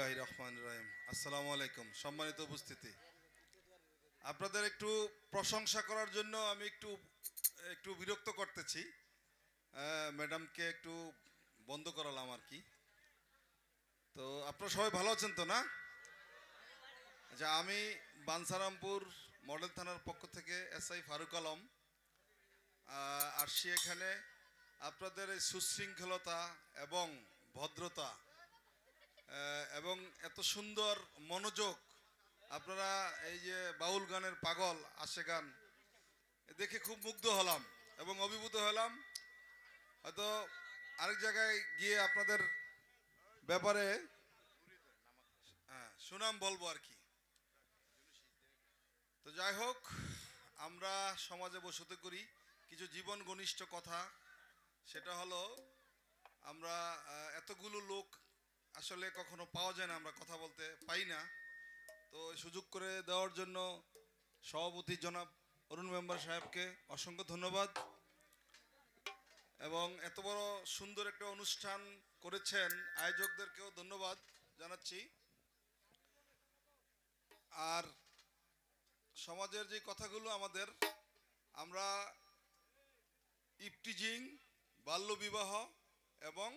বিসমিল্লাহ রহমান রহিম। আসসালামু আলাইকুম। সম্মানিত উপস্থিতি। আপনাদের একটু প্রশংসা করার জন্য আমি একটু একটু বিরক্ত করতেছি। ম্যাডামকে একটু বন্ধ করালাম আর কি। তো আপনারা সবাই ভালো আছেন তো, না? আচ্ছা আমি বানসারামপুর মডেল থানার পক্ষ থেকে এসআই ফারুক আলম। আসছি এখানে আপনাদের এই সুশৃঙ্খলতা এবং এবং এত সুন্দর মনোযোগ। আপনারা এই যে বাউল গানের পাগল আসে গান দেখে খুব মুগ্ধ হলাম এবং অভিভূত হলাম। হয়তো আরেক জায়গায় গিয়ে আপনাদের ব্যাপারে হ্যাঁ, সুনাম বলব আর কি। তো যাই হোক আমরা সমাজে বসতে করি কিছু জীবন ঘনিষ্ঠ কথা সেটা হলো আমরা এতগুলো লোক আসলে কখনো পাওয়া যায় না, আমরা কথা বলতে পাই না। তো সুযোগ করে দেওয়ার জন্য সভাপতি জনাব অরুণ মেম্বার সাহেবকে অসংখ্য ধন্যবাদ। এবং এত বড় সুন্দর একটা অনুষ্ঠান করেছেন, আয়োজকদেরকেও ধন্যবাদ জানাচ্ছি। আর সমাজের যে কথাগুলো আমাদের, আমরা ইপটিজিং বাল্যবিবাহ এবং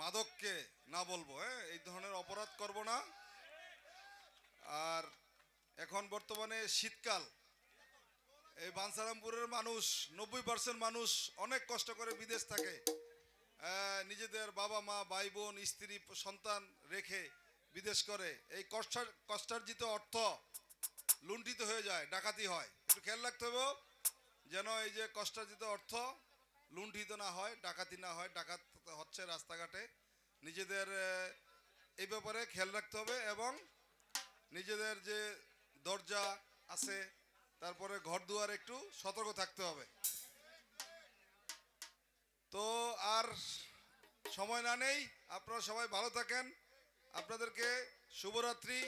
মাদককে না বলব হ্যাঁ? এই ধরনের অপরাধ করব না। আর এখন বর্তমানে শীতকাল, এই বানসারামপুরের মানুষ, নব্বই পার্সেন্ট মানুষ অনেক কষ্ট করে বিদেশ থাকে। নিজেদের বাবা মা, ভাই বোন, স্ত্রী, সন্তান রেখে বিদেশ করে। এই কষ্ট কষ্টার্জিত অর্থ লুণ্ঠিত হয়ে যায়, ডাকাতি হয়। একটু খেয়াল রাখতে হবে, যেন এই যে কষ্টার্জিত অর্থ লুণ্ঠিত না হয়, ডাকাতি না হয়, ডাকাত হচ্ছে রাস্তাঘাটে। নিজেদের এই ব্যাপারে খেয়াল রাখতে হবে এবং নিজেদের যে দরজা আছে, তারপরে ঘর দুয়ার একটু সতর্ক থাকতে হবে। তো আর সময় না নেই, আপনারা সবাই ভালো থাকেন। আপনাদেরকে শুভরাত্রি।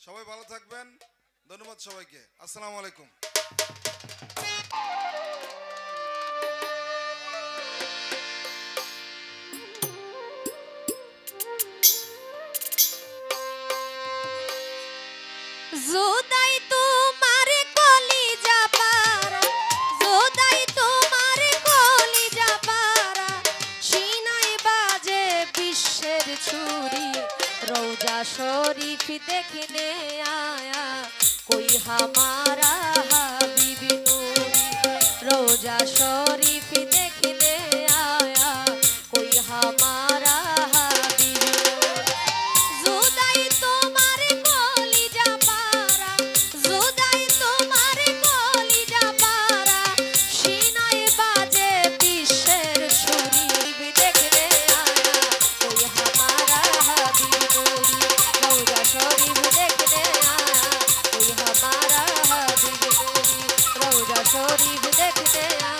সবাই ভালো থাকবেন। ধন্যবাদ সবাইকে। আসসালামু আলাইকুম। জোদাই তোমার কলিজা পারা জোদাই তোমার কলিজা পারা সিনাই বাজে বিশ্বের ছুরি, রোজা শরীফ দেখনে আয়া। কই হামারা হাবিবি নুরি, রোজা শরীফ দেখনে আয়া। কই হামারা গরিব দেখতে